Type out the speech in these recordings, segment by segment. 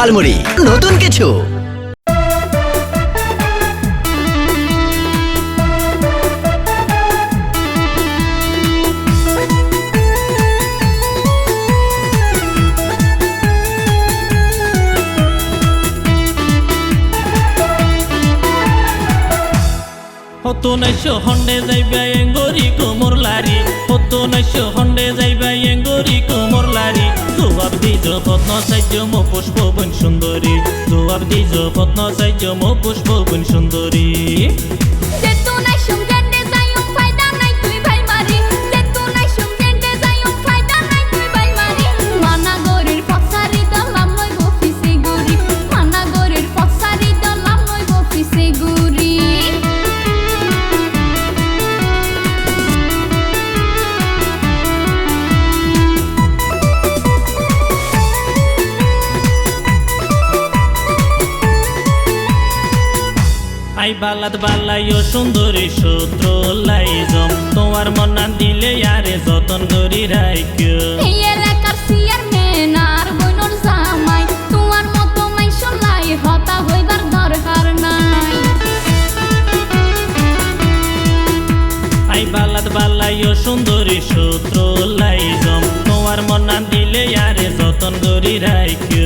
ঝালমুড়ি। নতুন কিছু। হতো হন্ডে যাইবা এঙ্গরি কোমর লারি হতো নাইশো হন্ডে যাইবা এঙ্গরি কোমর লারি জবাব দিজ মো পুষ্প বন সুন্দরী জবাব দিজ পত্ন সাহায্য মো পুষ্প বন সুন্দরী যেতুনাই সুমজেন্ডে যাইও আই বালাত বালাইও সুন্দরী সূত্র লাইজম তোমার মনা দিলে আরে যতন করি লাই আই বালাত বালাইও সুন্দরী সূত্র লাইজম তোমার মনা দিলে আরে যতন করি রাইক্য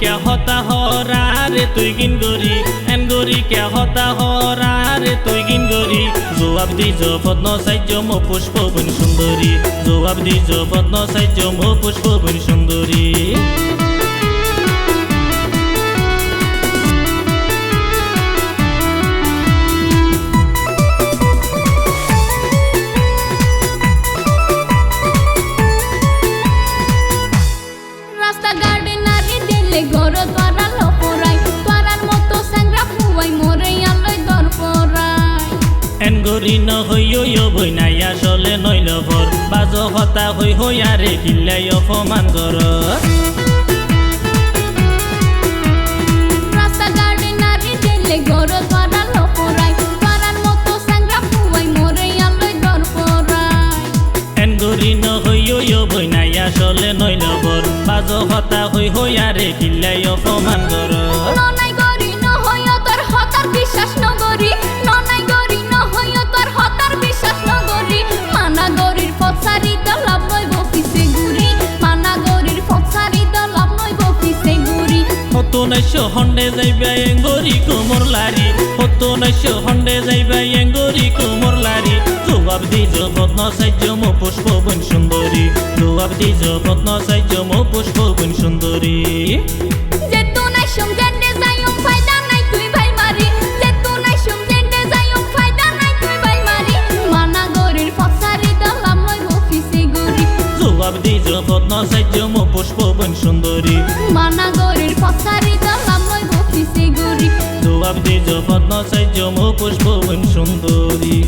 কে হতা হরা রে তুই গিন গরি? এনগরি কে হতা হরা রে তুই গিন গরি? জবাব দি পদ্ম সাহায্য মো পুষ্প বন সুন্দরী। জবাব দি পদ্ম সাহায্য মো পুষ্প বন সুন্দরী। এনগরি ন হইও ইয় বই নাই আসলে নইল ভর বাজ হতা হই হইয়া রে কিল্লাই অপমান কর রাস্তা গাড়ি নারী দিলে ঘর দ্বারা লপরাই তোরার মতো স্যাংরা ফুয়াই মরে হতো নাইশো হন্ডে যাইবা এঙ্গরি কোমর লারি। হতো নাইশো হন্ডে যাইবা এঙ্গরি কোমর লারি। জবাব দিজ পদ্ম সাহায্য মো পুষ্প বন সুন্দরী। জবাব দিজ পদ্ম সাহায্য মো পুষ্প বন সুন্দরী। যেতু নাই সুমজেন্ডে যাইও ফায়দা নাই তুই ভাই মারি। যেতু নাই সুমজেন্ডে যাইও ফায়দা নাই তুই ভাই মারি। মানা গরির পথসারি দলাপ নই বফিসে গুরি জবাব দিজ পদ্ম সাহায্য মো পুষ্প বন সুন্দরী। দিজ পদ্ম সাহায্য মো পুষ্প সুন্দরী।